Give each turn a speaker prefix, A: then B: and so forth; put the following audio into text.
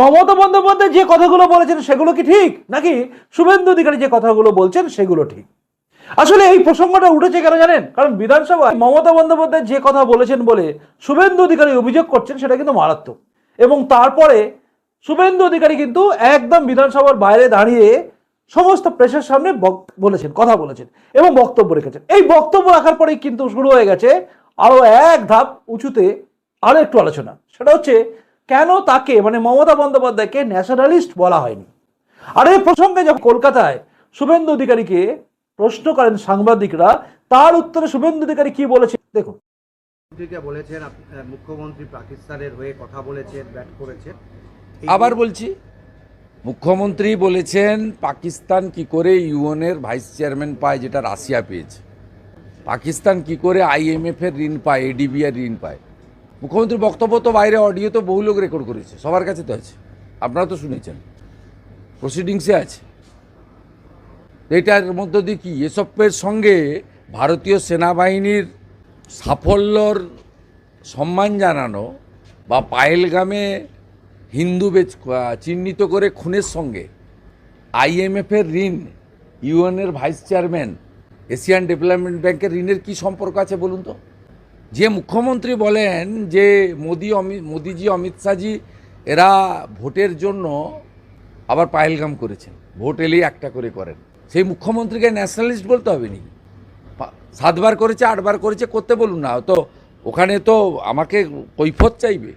A: মমতা বন্দ্যোপাধ্যায় যে কথাগুলো বলেছেন সেগুলো কি ঠিক? নাকি শুভেন্দু অধিকারী যে কথাগুলো বলছেন সেগুলো ঠিক? আসলে এই প্রসঙ্গটা উঠেছে কেন জানেন? কারণ বিধানসভায় মমতা বন্দ্যোপাধ্যায় যে কথা বলেছেন বলে শুভেন্দু অধিকারী অভিযোগ করছেন সেটা কিন্তু মারাত্মক। এবং তারপরে শুভেন্দু অধিকারী কিন্তু একদম বিধানসভার বাইরে দাঁড়িয়ে সমস্ত প্রেসের সামনে বলেছেন, কথা বলেছেন এবং বক্তব্য রেখেছেন। এই বক্তব্য রাখার পরেই কিন্তু শুরু হয়ে গেছে আরও এক ধাপ উঁচুতে আরও একটু আলোচনা। সেটা হচ্ছে কেন তাকে মানে মমতা বন্দ্যোপাধ্যায়কে ন্যাশনালিস্ট বলা হয়নি? আর এই প্রসঙ্গে যখন কলকাতায় শুভেন্দু অধিকারীকে প্রশ্ন করেন সাংবাদিকরা তার উত্তরে শুভেন্দু অধিকারী কি বলেছে দেখুন।
B: বলেছেন মুখ্যমন্ত্রী পাকিস্তানের হয়ে কথা বলেছেন ব্যাট করেছেন।
C: আবার বলছি মুখ্যমন্ত্রী বলেছেন পাকিস্তান কি করে ইউএনের ভাইস চেয়ারম্যান পায় যেটা রাশিয়া পেয়েছে? পাকিস্তান কি করে আইএমএফ এর ঋণ পায় এডিবি এর ঋণ পায়? মুখ্যমন্ত্রীর বক্তব্য তো বাইরে অডিও তো বহু লোক রেকর্ড করেছে। সবার কাছে তো আছে। আপনারা তো শুনেছেন। প্রসিডিংসে আছে। এটার মধ্য দিয়ে কি? এসবের সঙ্গে ভারতীয় সেনাবাহিনীর সাফল্যর সম্মান জানানো বা পায়েলগামে হিন্দু বেচ চিহ্নিত করে খুনের সঙ্গে আইএমএফের ঋণ, ইউএনের ভাইস চেয়ারম্যান, এশিয়ান ডেভেলপমেন্ট ব্যাংকের ঋণের কি সম্পর্ক আছে বলুন তো? যে মুখ্যমন্ত্রী বলেন যে মোদি অমিত মোদিজি, অমিত শাহজি, এরা ভোটের জন্য আবার পায়েলগাম করেছেন। ভোট এলেই একটা করে করেন। সেই মুখ্যমন্ত্রীকে ন্যাশনালিস্ট বলতে হবে নি সাতবার করেছে, আটবার করেছে, করতে বলুন না। তো ওখানে তো আমাকে কৈফত চাইবে।